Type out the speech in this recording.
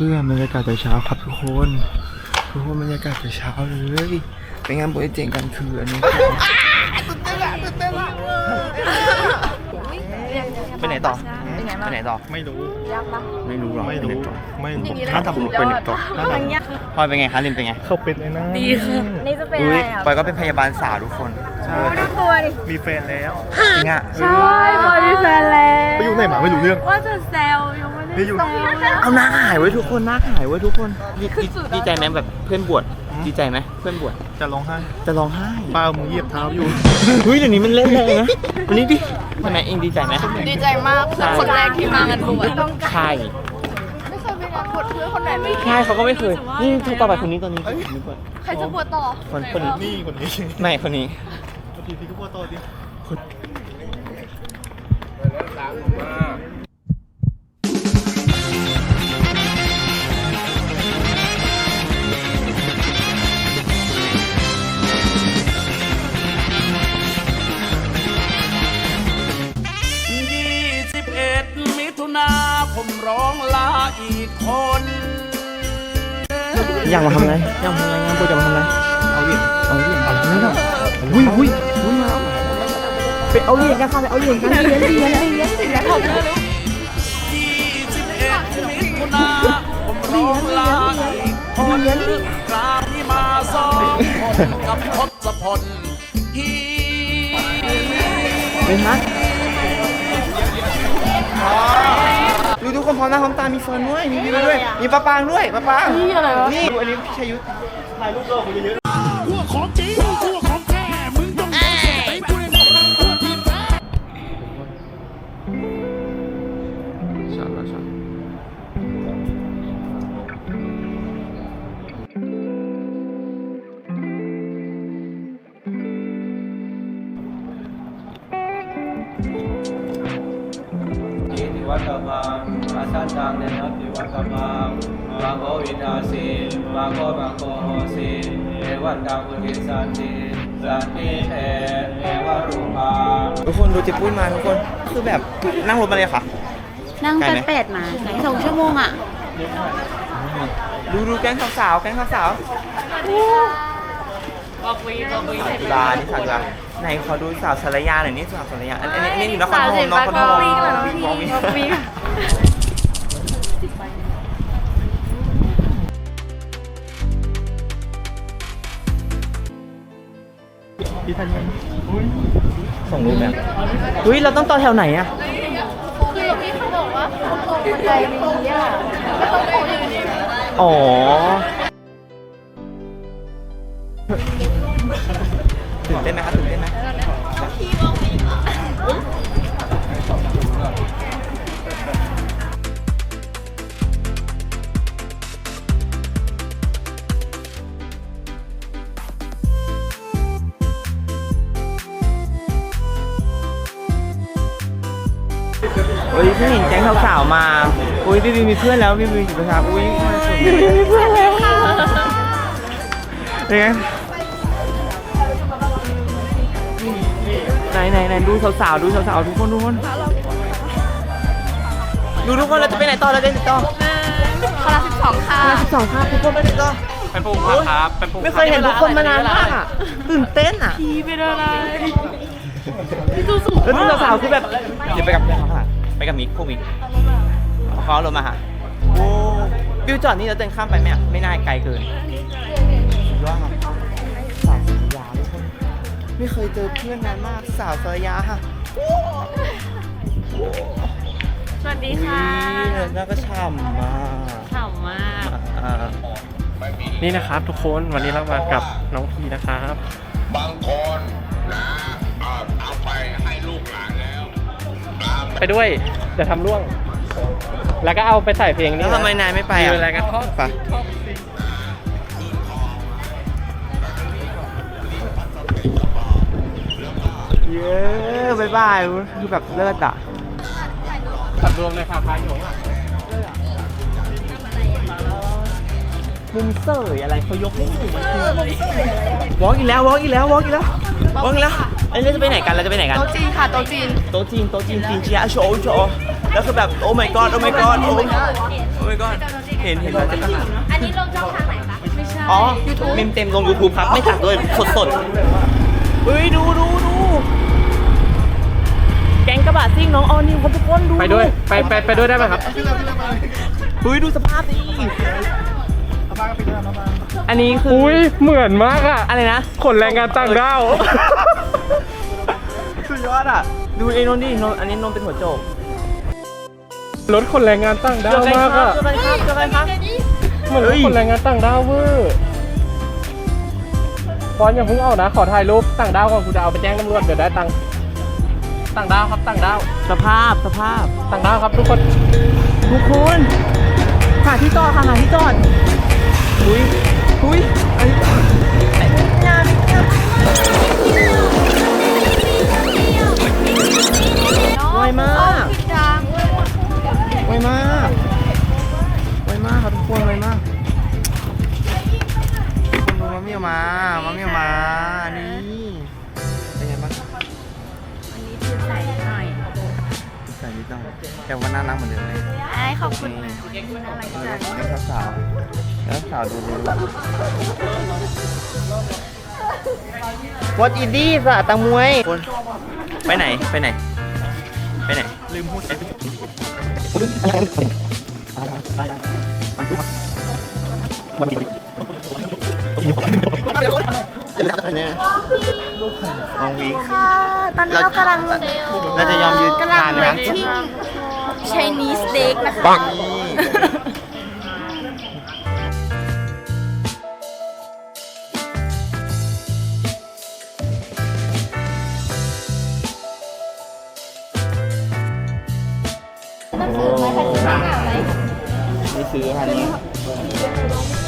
เบื่อบรรยากาศแต่เช้าครับทุกคนทุกคนบรรยากาศแต่เช้าเลยเป็นงานโปรเจกต์กันคืออันนี้ไปไหนต่อไปไหนต่อไม่รู้ไม่รู้หรอไม่รู้ปหนต่อไม่รู้ถ้าทำเป็นหนึ่งต่อถ้าทำพลอยเป็นไงคะลินเป็นไงเขาเป็นเลยนะดีค่ะนี่จะเป็นอุ้อะไรยอะพลอยก็เป็นพยาบาลสาวทุกคนใช่ ดูตัวดิมีแฟนแล้วจริงอะใช่พอมีแฟนแล้วไปอยู่ไหนมาไม่รู้เรื่องว่าจะแซวยังไม่ได้นี่อยู่แซวเลยเอาหน้าหายไว้ทุกคนหน้าหายไว้ทุกคนดีดีดีใจไหมแบบเพื่อนบวชดีใจไหมเพื่อนบวชจะร้องไห้จะร้องไห้ป้ามึงเหยียบเท้าอยู่เฮ้ยเดี๋ยวนี้มันเล่นเลยนะวันนี้ดิใช่ไหมเองดีใจไหมดีใจมากคือคนแรกที่มางานบวชใช่ไม่เคยไปงานบวชเพื่อนคนไหนไม่ใช่เขาก็ไม่เคย นี่ทุกต่อไปคนนี้ตอนนี้คนนี้ก่อนใครจะบวชต่อ คนคนนี้นี่คนนี้ ไม่ คนนี้ ทีพี่ก็พูดต่อดิ21มิถุนาผมร้องลาอีกคน อยากมาทำอะไรอยากมาทำอะไรงานโปรจะมาทำอะไร เอาเหรียญเอาเหรียญเอาเหรียญอุ้ยอุ้ยอุ้ยไปเอาเหรียญกันค่ะไปเอาเหรียญกันเหรียญเหรียญเหรียญเหรียญ21มิถุนาผมร้องลาอีกคนคราวนี้มาสองคนกับทศพลฮีเป็นฮะดูทุกคนพร้อมหน้าพร้อมตา มีเฟิร์นด้วย มีวิวด้วย มีปะปางด้วยปะปางนี่อะไรวะ นี่ อันนี้พี่ชายุทธถ่ายรูปโลกเยอะ ติวัตมังอาสันตังเนนัตติวัตมังมังโอวินาสีมังโอมังโกโหสีเอวันตังอุทิสันติสันติเทเอวะรูปังทุกคนดูจิปุ้ยมาทุกคน คือแบบนั่งรถมาเลยค่ะ นั่งไกลกันไหมเป็ดมาสองชั่วโมงอะ ดูดูแก๊งสาวๆแก๊งสาวๆลานี่สาวลา ไหนขอดูสาวสารยาหน่อยนี่สาวสารยาอันอันนี้อันนี้อยู่นครพนมนครพนมมองมีพี่ทันยังส่งรูปไหมอุ้ยเราต้องต่อแถวไหนอะคือพี่เขาบอกว่าเขาลงบันไดนี้อะก็ต้องโผล่อย่างนี้อ๋อ ตื่นเต้นไหมครับตื่นเต้นไหมโอ้ยเพี่งเห็นแก๊งสาวๆมา อุ้ยพี่บีมีเพื่อนแล้วพี่บีมีประชาอุ้ยพี่บีมีเพื่อนแล้วค่ะเป็นไง นดูสาวๆดูสาวๆทุกคนทุกคนดูทุกคนเราจะไปไหนต่อเราจะไปไหนต่อคณะสิบสองค่ะสิบสองครับทุกคนไปไหนต่อเป็นปูครับเป็นปูไม่เคยเห็นทุกคนมานานมากอะตื่นเต้นอะพี่เป็นอะไรแล้วดูสาวๆคือแบบเดี๋ยวไปกับเขาค่ะไปกับมิกพวกมิกเขาลงมาค่ะโอ้วิวจอดนี่เราเดินข้ามไปไหมอะไม่น่าไกลเกินสุด ไม่เคยเจอเพื่อนนานมากสาวสารยาค่ะสวัสดีค่ะอุ๊ยแล้วก็ช่ำมากฉ่ำมากอ่านี่นะครับทุกคนวันนี้เรามากับน้องพีนะครับ บางคนนะเอาเอาไปให้ลูกหลานแล้วไปด้วยเดี๋ยวทำร่วง แล้วก็เอาไปใส่เพลงแล้นี้วทำไมนายไม่ไปมีอะอะไรกันทอดไป เย้บายบายคือแบบเลิศอะตัดรวมเลยค่ะพายหยงอะมุมเสยอะไรเขายกให้สูงวอล์กอีกแล้ววอล์กอีกแล้ววอล์กอีกแล้ววอล์กอีกแล้วอันนี้เราจะไปไหนกันเราจะไปไหนกันโต๊ะจีนค่ะโต๊ะจีนโต๊ะจีนโต๊ะจีนจีนเชียร์โชว์โชว์แล้วคือแบบโอ้ my god โอ้ my god โอ้ my god โอ้ my ก่อนเห็นเห็นแล้วจะขนาดอันนี้ลงช่องทางไหนคะไม่ใช่อ๋อเมมเต็มลง YouTube ครับไม่ตัดด้วยสดสดๆเฮ้ยดูดูดูแก๊งกระบะซิ่งน้องออนิวครับทุกคนดูไปด้วยไปไปไปด้วยได้ไหมครับเฮ้ยดูสภาพดิอันนี้คืออุ้ยเหมือนมากอะอะไรนะ ขนแรงงานต่างด้าวสุดยอดอะดูไอ้นนท์ดินนท์อันนี้นนท์เป็นหัวโจกรถขนแรงงานต่างด้าวมากอะเจอกันครับเจอกันครับเหมือนรถขนแรงงานต่างด้าวเวอร์ฟอนอย่าเพิ่งเอานะ ขอถ่ายรูปต่างด้าวก่อนกูจะเอาไปแจ้งตำรวจเดี๋ยวได้ตังค์ ต่างด้าวครับต่างด้าวสภาพสภาพต่างด้าวครับทุกคนทุกคนหาที่จอดค่ะหาที่จอดอุ้ยอุ้ยอันนี้ไอ้งานงาน แต่ว่าน่ารักเหมือนเดิมเลยไอ้ขอบคุณนะน่ารักจังแล้วสาวแล้วสาวดูเลยวัดอินดี้สะตังมวยไปไหนไปไหน ไปไหน ลืมพูดลองวีค่ะ ตอนนี้เรากำลังเราจะยอมยืนกำลังทานไหมไปครับที่ Chinese steak นะคะนี่ซื้อค่ะนี่